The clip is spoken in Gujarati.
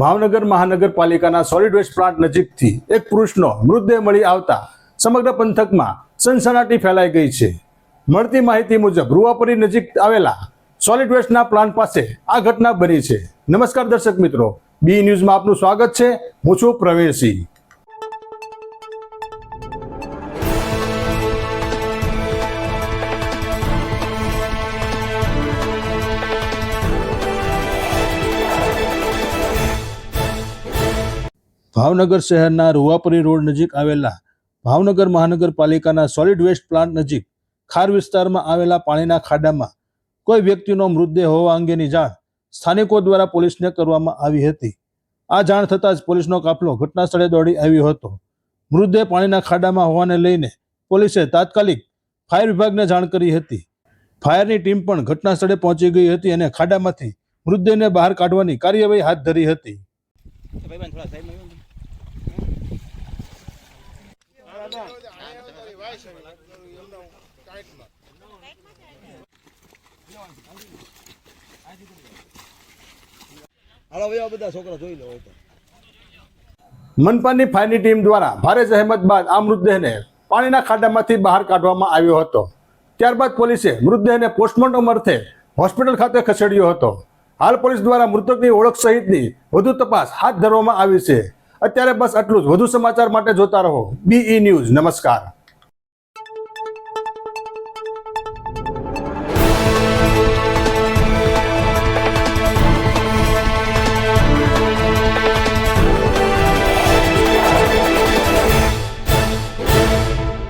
ભાવનગર મહાનગરપાલિકાના સોલિડ વેસ્ટ પ્લાન્ટ નજીકથી એક પુરુષનો મૃતદેહ મળી આવતા સમગ્ર પંથકમાં સનસનાટી ફેલાઈ ગઈ છે. મળતી માહિતી મુજબ રૂવાપરી નજીક આવેલા સોલિડ વેસ્ટના પ્લાન્ટ પાસે આ ઘટના બની છે. નમસ્કાર દર્શક મિત્રો બી ન્યૂઝમાં આપનું સ્વાગત છે. હું છું પ્રવીણસિંહ. ભાવનગર શહેરના રૂવાપરી રોડ નજીક આવેલા ભાવનગર મહાનગરપાલિકાના સોલિડ વેસ્ટ પ્લાન્ટ નજીક ખાર વિસ્તારમાં આવેલા પાણીના ખાડામાં કોઈ વ્યક્તિનો મૃતદેહ હોવા અંગેની જાણ સ્થાનિકો દ્વારા પોલીસને કરવામાં આવી હતી. આ જાણ થતાં જ પોલીસનો કાફલો ઘટના સ્થળે દોડી આવ્યો હતો. મૃતદેહ પાણીના ખાડામાં હોવાને લઈને પોલીસે તાત્કાલિક ફાયર વિભાગને જાણ કરી હતી. ફાયરની ટીમ પણ ઘટના સ્થળે પહોંચી ગઈ હતી અને ખાડામાંથી મૃતદેહને બહાર કાઢવાની કાર્યવાહી હાથ ધરી હતી. મનપાની ફાયરની ટીમ દ્વારા ભારે જહેમત બાદ આ મૃતદેહને પાણીના ખાડામાંથી બહાર કાઢવામાં આવ્યો હતો. ત્યારબાદ પોલીસે મૃતદેહને પોસ્ટમોર્ટમ અર્થે હોસ્પિટલ ખાતે ખસેડ્યો હતો. હાલ પોલીસ દ્વારા મૃતકની ઓળખ સહિતની વધુ તપાસ હાથ ધરવામાં આવી છે. અત્યારે બસ આટલું જ. વધુ સમાચાર માટે જોતા રહો. બીઈ ન્યૂઝ નમસ્કાર.